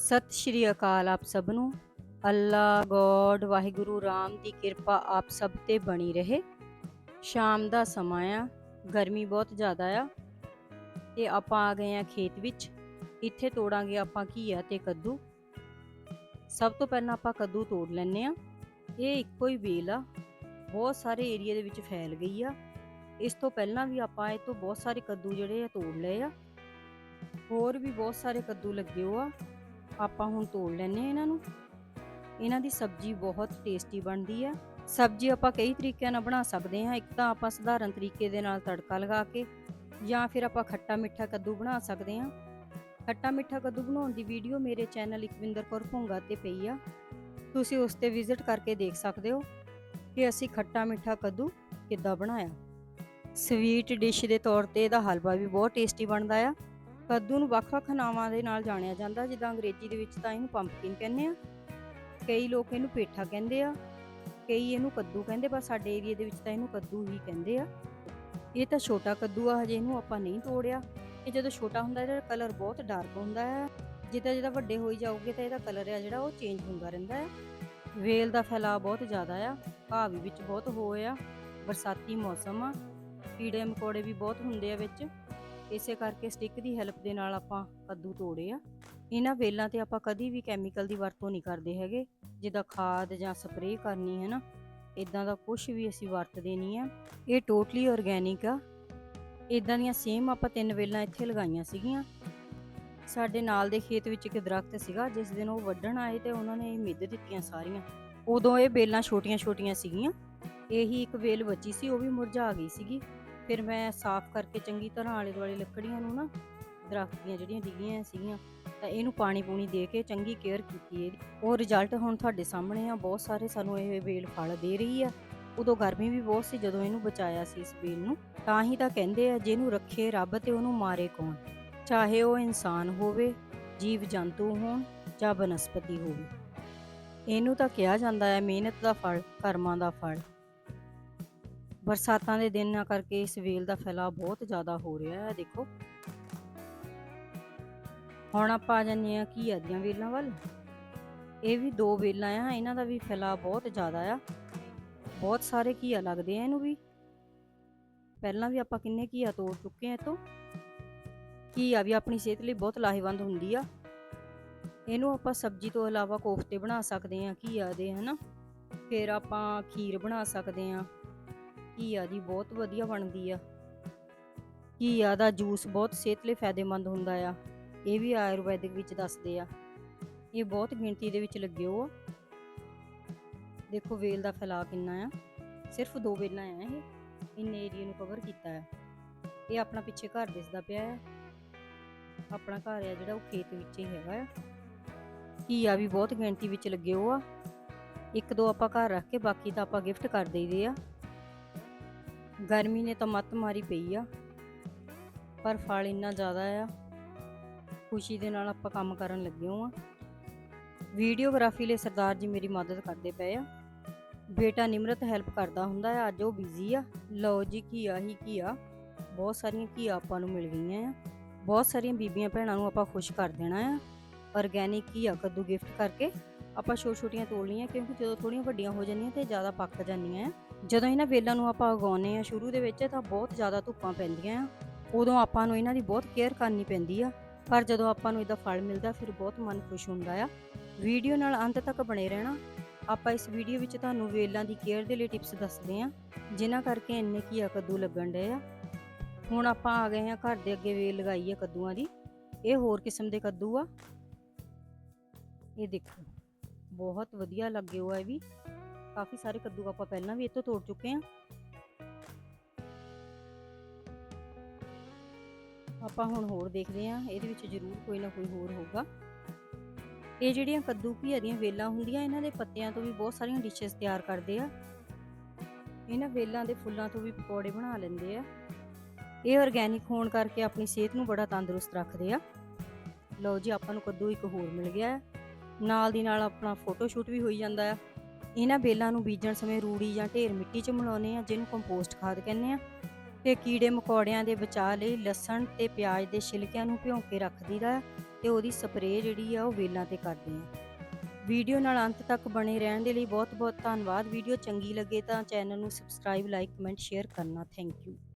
ਸਤਿ ਸ਼੍ਰੀ ਅਕਾਲ ਆਪ ਸਭ ਨੂੰ। ਅੱਲਾ ਗੋਡ, ਵਾਹਿਗੁਰੂ ਰਾਮ ਦੀ ਕਿਰਪਾ ਆਪ ਸਭ ਤੇ ਬਣੀ ਰਹੇ। ਸ਼ਾਮ ਦਾ ਸਮਾਂ ਆ, ਗਰਮੀ ਬਹੁਤ ਜ਼ਿਆਦਾ ਆ। ਤੇ ਆਪਾਂ ਆ ਗਏ ਆ ਖੇਤ ਵਿੱਚ। ਇੱਥੇ ਤੋੜਾਂਗੇ ਆਪਾਂ ਘੀਆ ਤੇ ਕੱਦੂ। ਸਭ ਤੋਂ ਪਹਿਲਾਂ ਆਪਾਂ ਕੱਦੂ ਤੋੜ ਲੈਣੇ ਆ। ਇਹ ਇੱਕੋ ਹੀ ਵੇਲ ਆ। ਬਹੁਤ ਸਾਰੇ ਏਰੀਆ ਦੇ ਵਿੱਚ ਫੈਲ ਗਈ ਆ। ਇਸ ਤੋਂ ਪਹਿਲਾਂ ਵੀ ਆਪਾਂ ਇਹ ਤੋਂ ਬਹੁਤ ਸਾਰੇ ਕੱਦੂ ਜਿਹੜੇ ਆ ਤੋੜ ਲਏ ਆ। ਹੋਰ ਵੀ ਬਹੁਤ ਸਾਰੇ ਕੱਦੂ ਲੱਗੇ ਹੋ ਆ। ਆਪਾਂ ਹੁਣ ਤੋੜ ਲੈਨੇ ਆ ਇਹਨਾਂ ਨੂੰ। ਇਹਨਾਂ ਦੀ ਸਬਜ਼ੀ ਬਹੁਤ ਟੇਸਟੀ ਬਣਦੀ ਆ। ਸਬਜ਼ੀ ਆਪਾਂ ਕਈ ਤਰੀਕਿਆਂ ਨਾਲ ਬਣਾ ਸਕਦੇ ਹਾਂ। ਇੱਕ ਤਾਂ ਆਪਾਂ ਸਧਾਰਨ ਤਰੀਕੇ ਦੇ ਨਾਲ ਤੜਕਾ ਲਗਾ ਕੇ ਜਾਂ ਫਿਰ ਆਪਾਂ ਖੱਟਾ ਮਿੱਠਾ ਕੱਦੂ ਬਣਾ ਸਕਦੇ ਹਾਂ। ਖੱਟਾ ਮਿੱਠਾ ਕੱਦੂ ਬਣਾਉਣ ਦੀ ਵੀਡੀਓ ਮੇਰੇ ਚੈਨਲ ਇਕਵਿੰਦਰ ਕੌਰ ਭੁੰਗਾ ਤੇ ਪਈ ਆ। ਤੁਸੀਂ ਉਸ ਤੇ ਵਿਜ਼ਿਟ ਕਰਕੇ ਦੇਖ ਸਕਦੇ ਹੋ ਕਿ ਅਸੀਂ ਖੱਟਾ ਮਿੱਠਾ ਕੱਦੂ ਕਿੱਦਾਂ ਬਣਾਇਆ। ਸਵੀਟ ਡਿਸ਼ ਦੇ ਤੌਰ ਤੇ ਇਹਦਾ ਹਲਵਾ ਵੀ ਬਹੁਤ ਟੇਸਟੀ ਬਣਦਾ ਆ। ਕੱਦੂ ਨੂੰ ਵੱਖ-ਵੱਖ ਨਾਵਾਂ ਦੇ ਨਾਲ ਜਾਣਿਆ ਜਾਂਦਾ, ਜਿੱਦਾਂ ਅੰਗਰੇਜ਼ੀ ਦੇ ਵਿੱਚ ਤਾਂ ਇਹਨੂੰ ਪੰਪਕਿਨ ਕਹਿੰਦੇ ਆ। ਕਈ ਲੋਕ ਇਹਨੂੰ ਪੇਠਾ ਕਹਿੰਦੇ ਆ, ਕਈ ਇਹਨੂੰ ਕੱਦੂ ਕਹਿੰਦੇ, ਪਰ ਸਾਡੇ ਏਰੀਆ ਦੇ ਵਿੱਚ ਤਾਂ ਇਹਨੂੰ ਕੱਦੂ ਹੀ ਕਹਿੰਦੇ ਆ। ਇਹ ਤਾਂ ਛੋਟਾ ਕੱਦੂ ਆ, ਹਜੇ ਇਹਨੂੰ ਆਪਾਂ ਨਹੀਂ ਤੋੜਿਆ। ਇਹ ਜਦੋਂ ਛੋਟਾ ਹੁੰਦਾ, ਇਹਦਾ ਕਲਰ ਬਹੁਤ ਡਾਰਕ ਹੁੰਦਾ ਹੈ ਜਿੱਦਾਂ ਜਿੱਦਾਂ ਵੱਡੇ ਹੋਈ ਜਾਓਗੇ ਤਾਂ ਇਹਦਾ ਕਲਰ ਆ ਜਿਹੜਾ, ਉਹ ਚੇਂਜ ਹੁੰਦਾ ਰਹਿੰਦਾ ਹੈ ਵੇਲ ਦਾ ਫੈਲਾਅ ਬਹੁਤ ਜ਼ਿਆਦਾ ਆ ਘਾਹ ਵੀ ਵਿੱਚ ਬਹੁਤ ਹੋਇਆ ਬਰਸਾਤੀ ਮੌਸਮ ਆ ਕੀੜੇ ਮਕੌੜੇ ਵੀ ਬਹੁਤ ਹੁੰਦੇ ਆ ਵਿੱਚ। ਇਸੇ ਕਰਕੇ ਸਟਿੱਕ ਦੀ ਹੈਲਪ ਦੇ ਨਾਲ ਆਪਾਂ ਕੱਦੂ ਤੋੜੇ ਆ। ਇਹਨਾਂ ਵੇਲਾਂ ਤੇ ਆਪਾਂ ਕਦੀ ਵੀ ਕੈਮੀਕਲ ਦੀ ਵਰਤੋਂ ਨਹੀਂ ਕਰਦੇ ਹੈਗੇ। ਜਿੱਦਾਂ ਖਾਦ ਜਾਂ ਸਪਰੇਅ ਕਰਨੀ ਹੈ ਨਾ ਇਦਾਂ ਦਾ ਕੁਝ ਵੀ ਅਸੀਂ ਵਰਤਦੇ ਨਹੀਂ ਆ। ਇਹ ਟੋਟਲੀ ਆਰਗੇਨਿਕ ਆ। ਇਦਾਂ ਦੀਆਂ ਸੇਮ ਆਪਾਂ ਤਿੰਨ ਵੇਲਾਂ ਇੱਥੇ ਲਗਾਈਆਂ ਸੀਗੀਆਂ। ਸਾਡੇ ਨਾਲ ਦੇ ਖੇਤ ਵਿੱਚ ਇੱਕ ਦਰਖਤ ਸੀਗਾ, ਜਿਸ ਦਿਨ ਉਹ ਵੱਢਣ ਆਏ ਤੇ ਉਹਨਾਂ ਨੇ ਇਹ ਮਿੱਧ ਦਿੱਤੀਆਂ ਸਾਰੀਆਂ। ਉਦੋਂ ਇਹ ਬੇਲਾਂ ਛੋਟੀਆਂ-ਛੋਟੀਆਂ ਸੀਗੀਆਂ। ਇਹੀ ਇੱਕ ਵੇਲ ਬਚੀ ਸੀ, ਉਹ ਵੀ ਮੁਰਝਾ ਗਈ ਸੀਗੀ। ਫਿਰ ਮੈਂ ਸਾਫ਼ ਕਰਕੇ ਚੰਗੀ ਤਰ੍ਹਾਂ ਆਲੇ ਦੁਆਲੇ ਲੱਕੜੀਆਂ ਨੂੰ ਨਾ ਦਰਖਤ ਦੀਆਂ ਜਿਹੜੀਆਂ ਡਿੱਗੀਆਂ ਸੀਗੀਆਂ, ਤਾਂ ਇਹਨੂੰ ਪਾਣੀ ਪੂਣੀ ਦੇ ਕੇ ਚੰਗੀ ਕੇਅਰ ਕੀਤੀ ਇਹਦੀ ਉਹ ਰਿਜ਼ਲਟ ਹੁਣ ਤੁਹਾਡੇ ਸਾਹਮਣੇ ਆ, ਬਹੁਤ ਸਾਰੇ ਸਾਨੂੰ ਇਹ ਵੇਲ ਫਲ ਦੇ ਰਹੀ ਆ। ਉਦੋਂ ਗਰਮੀ ਵੀ ਬਹੁਤ ਸੀ ਜਦੋਂ ਇਹਨੂੰ ਬਚਾਇਆ ਸੀ ਇਸ ਵੇਲ ਨੂੰ। ਤਾਂ ਹੀ ਤਾਂ ਕਹਿੰਦੇ ਆ, ਜਿਹਨੂੰ ਰੱਖੇ ਰੱਬ ਤੇ ਉਹਨੂੰ ਮਾਰੇ ਕੌਣ? ਚਾਹੇ ਉਹ ਇਨਸਾਨ ਹੋਵੇ, ਜੀਵ ਜੰਤੂ ਹੋਣ ਜਾਂ ਬਨਸਪਤੀ ਹੋਵੇ। ਇਹਨੂੰ ਤਾਂ ਕਿਹਾ ਜਾਂਦਾ ਹੈ, ਮਿਹਨਤ ਦਾ ਫਲ, ਕਰਮਾਂ ਦਾ ਫਲ। ਬਰਸਾਤਾਂ ਦੇ ਦਿਨਾਂ ਕਰਕੇ ਇਸ ਵੇਲ ਦਾ ਫੈਲਾਅ ਬਹੁਤ ਜ਼ਿਆਦਾ ਹੋ ਰਿਹਾ ਹੈ, ਦੇਖੋ। ਹੁਣ ਆਪਾਂ ਆ ਜਾਂਦੇ ਆ ਘੀਆ ਦੀਆਂ ਵੇਲਾਂ ਵੱਲ। ਇਹ ਵੀ ਦੋ ਵੇਲਾਂ ਆ, ਇਹਨਾਂ ਦਾ ਵੀ ਫੈਲਾਅ ਬਹੁਤ ਜ਼ਿਆਦਾ ਆ। ਬਹੁਤ ਸਾਰੇ ਘੀਆ ਲੱਗਦੇ ਆ ਇਹਨੂੰ ਵੀ। ਪਹਿਲਾਂ ਵੀ ਆਪਾਂ ਕਿੰਨੇ ਘੀਆ ਤੋੜ ਚੁੱਕੇ ਆ ਤੋਂ ਘੀਆ ਵੀ ਆਪਣੀ ਸਿਹਤ ਲਈ ਬਹੁਤ ਲਾਹੇਵੰਦ ਹੁੰਦੀ ਆ। ਇਹਨੂੰ ਆਪਾਂ ਸਬਜ਼ੀ ਤੋਂ ਇਲਾਵਾ ਕੋਫਤੇ ਬਣਾ ਸਕਦੇ ਆ ਘੀਆ ਦੇ ਹਨਾ। ਫਿਰ ਆਪਾਂ ਖੀਰ ਬਣਾ ਸਕਦੇ ਆ। ਘੀਆ ਦੀ ਬਹੁਤ ਵਧੀਆ ਬਣਦੀ ਆ। ਘੀਆ ਦਾ ਜੂਸ ਬਹੁਤ ਸਿਹਤ ਲਈ ਫਾਇਦੇਮੰਦ ਹੁੰਦਾ ਆ। ਇਹ ਵੀ ਆਯੁਰਵੈਦਿਕ ਵਿੱਚ ਦੱਸਦੇ ਆ। ਇਹ ਬਹੁਤ ਗਿਣਤੀ ਦੇ ਵਿੱਚ ਲੱਗੇ ਹੋ ਆ। ਦੇਖੋ ਵੇਲ ਦਾ ਫੈਲਾਅ ਕਿੰਨਾ ਆ। ਸਿਰਫ ਦੋ ਵੇਲਾਂ ਆ ਇਹ। ਇੰਨੇ ਏਰੀਆ ਨੂੰ ਕਵਰ ਕੀਤਾ ਆ। ਇਹ ਆਪਣਾ ਪਿੱਛੇ ਘਰ ਦਿਸਦਾ ਪਿਆ ਆ। ਆਪਣਾ ਘਰ ਆ ਜਿਹੜਾ ਉਹ ਖੇਤ ਵਿੱਚ ਹੀ ਹੈਗਾ ਆ। ਘੀਆ ਵੀ ਬਹੁਤ ਗਿਣਤੀ ਵਿੱਚ ਲੱਗੇ ਹੋ ਆ। ਇੱਕ ਦੋ ਆਪਾਂ ਘਰ ਰੱਖ ਕੇ ਬਾਕੀ ਤਾਂ ਆਪਾਂ ਗਿਫਟ ਕਰ ਦੇਈਦੇ ਆ। ਗਰਮੀ ਨੇ ਤਾਂ ਮੱਤ ਮਾਰੀ ਪਈ ਆ, ਪਰ ਫਲ ਇੰਨਾ ਜ਼ਿਆਦਾ ਆ, ਖੁਸ਼ੀ ਦੇ ਨਾਲ ਆਪਾਂ ਕੰਮ ਕਰਨ ਲੱਗੇ ਹਾਂ। ਵੀਡੀਓਗ੍ਰਾਫੀ ਲਈ ਸਰਦਾਰ ਜੀ ਮੇਰੀ ਮਦਦ ਕਰਦੇ ਪਏ ਆ। ਬੇਟਾ ਨਿਮਰਤ ਹੈਲਪ ਕਰਦਾ ਹੁੰਦਾ ਆ, ਅੱਜ ਉਹ ਬਿਜ਼ੀ ਆ। ਲਓ ਜੀ, ਘੀਆ ਹੀ ਘੀਆ, ਬਹੁਤ ਸਾਰੀਆਂ ਘੀਆ ਆਪਾਂ ਨੂੰ ਮਿਲ ਗਈਆਂ ਆ। ਬਹੁਤ ਸਾਰੀਆਂ ਬੀਬੀਆਂ ਭੈਣਾਂ ਨੂੰ ਆਪਾਂ ਖੁਸ਼ ਕਰ ਦੇਣਾ ਆ। ਆਰਗੈਨਿਕ ਘੀਆ ਕੱਦੂ ਗਿਫਟ ਕਰਕੇ ਆਪਾਂ ਛੋਟ ਛੋਟੀਆਂ ਤੋੜਨੀਆਂ ਕਿਉਂਕਿ ਜਦੋਂ ਥੋੜੀਆਂ ਵੱਡੀਆਂ ਹੋ ਜਾਂਦੀਆਂ ਤੇ ਜ਼ਿਆਦਾ ਪੱਕ ਜਾਂਦੀਆਂ ਆ। ਜਦੋਂ ਇਹਨਾਂ ਵੇਲਾਂ ਨੂੰ ਆਪਾਂ ਉਗਾਉਂਦੇ ਆ ਸ਼ੁਰੂ ਦੇ ਵਿੱਚ, ਤਾਂ ਬਹੁਤ ਜ਼ਿਆਦਾ ਧੁੱਪਾਂ ਪੈਂਦੀਆਂ ਆ। ਉਦੋਂ ਆਪਾਂ ਨੂੰ ਇਹਨਾਂ ਦੀ ਬਹੁਤ ਕੇਅਰ ਕਰਨੀ ਪੈਂਦੀ ਆ। ਪਰ ਜਦੋਂ ਆਪਾਂ ਨੂੰ ਇਹਦਾ ਫਲ ਮਿਲਦਾ, ਫਿਰ ਬਹੁਤ ਮਨ ਖੁਸ਼ ਹੁੰਦਾ ਆ। ਵੀਡੀਓ ਨਾਲ ਅੰਤ ਤੱਕ ਬਣੇ ਰਹਿਣਾ। ਆਪਾਂ ਇਸ ਵੀਡੀਓ ਵਿੱਚ ਤੁਹਾਨੂੰ ਵੇਲਾਂ ਦੀ ਕੇਅਰ ਦੇ ਲਈ ਟਿਪਸ ਦੱਸਦੇ ਆ, ਜਿਨ੍ਹਾਂ ਕਰਕੇ ਇੰਨੇ ਕੀ ਕੱਦੂ ਲੱਗਣ ਡਏ ਆ। ਹੁਣ ਆਪਾਂ ਆ ਗਏ ਆ ਘਰ ਦੇ ਅੱਗੇ ਵੇਲ ਲਗਾਈ ਆ ਕੱਦੂਆਂ ਦੀ। ਇਹ ਹੋਰ ਕਿਸਮ ਦੇ ਕੱਦੂ ਆ। ਇਹ ਦੇਖੋ, ਬਹੁਤ ਵਧੀਆ ਲੱਗੇ ਹੋਆ ਇਹ ਵੀ। ਕਾਫੀ ਸਾਰੇ ਕੱਦੂ ਆਪਾਂ ਪਹਿਲਾਂ ਵੀ ਇੱਥੋਂ ਤੋੜ ਚੁੱਕੇ ਆ ਆਪਾਂ ਹੁਣ ਹੋਰ ਦੇਖਦੇ ਆ ਇਹਦੇ ਵਿੱਚ ਜ਼ਰੂਰ ਕੋਈ ਨਾ ਕੋਈ ਹੋਰ ਹੋਊਗਾ। ਇਹ ਜਿਹੜੀਆਂ ਕੱਦੂ ਘੀਆ ਦੀਆਂ ਵੇਲਾਂ ਹੁੰਦੀਆਂ, ਇਹਨਾਂ ਦੇ ਪੱਤਿਆਂ ਤੋਂ ਵੀ ਬਹੁਤ ਸਾਰੀਆਂ ਡਿਸ਼ਸ ਤਿਆਰ ਕਰਦੇ ਆ। ਇਹਨਾਂ ਵੇਲਾਂ ਦੇ ਫੁੱਲਾਂ ਤੋਂ ਵੀ ਪਕੌੜੇ ਬਣਾ ਲੈਂਦੇ ਆ। ਇਹ ਆਰਗੈਨਿਕ ਹੋਣ ਕਰਕੇ ਆਪਣੀ ਸਿਹਤ ਨੂੰ ਬੜਾ ਤੰਦਰੁਸਤ ਰੱਖਦੇ ਆ। ਲਓ ਜੀ, ਆਪਾਂ ਨੂੰ ਕੱਦੂ ਇੱਕ ਹੋਰ ਮਿਲ ਗਿਆ। ਹੈ ਨਾਲ ਦੀ ਨਾਲ ਆਪਣਾ ਫੋਟੋ ਸ਼ੂਟ ਵੀ ਹੋਈ ਜਾਂਦਾ ਆ। ਇਹਨਾਂ ਬੇਲਾਂ ਨੂੰ ਬੀਜਣ ਸਮੇਂ ਰੂੜੀ ਜਾਂ ਢੇਰ ਮਿੱਟੀ 'ਚ ਮਿਲਾਉਂਦੇ ਆ ਜਿਹਨੂੰ ਕੰਪੋਸਟ ਖਾਦ ਕਹਿੰਦੇ ਆ ਤੇ ਕੀੜੇ ਮਕੌੜਿਆਂ ਦੇ ਬਚਾਅ ਲਈ ਲਸਣ ਤੇ ਪਿਆਜ਼ ਦੇ ਛਿਲਕਿਆਂ ਨੂੰ ਭਿਉਂ ਕੇ ਰੱਖ ਦਈਦਾ ਹੈ ਤੇ ਉਹਦੀ ਸਪਰੇਅ ਜਿਹੜੀ ਆ ਉਹ ਵੇਲਾਂ ਤੇ ਕਰਦੇ ਆ ਵੀਡੀਓ ਨਾਲ ਅੰਤ ਤੱਕ ਬਣੇ ਰਹਿਣ ਦੇ ਲਈ ਬਹੁਤ ਬਹੁਤ ਧੰਨਵਾਦ। ਵੀਡੀਓ ਚੰਗੀ ਲੱਗੇ ਤਾਂ ਚੈਨਲ ਨੂੰ ਸਬਸਕ੍ਰਾਈਬ ਲਾਈਕ ਕਮੈਂਟ ਸ਼ੇਅਰ ਕਰਨਾ। Thank you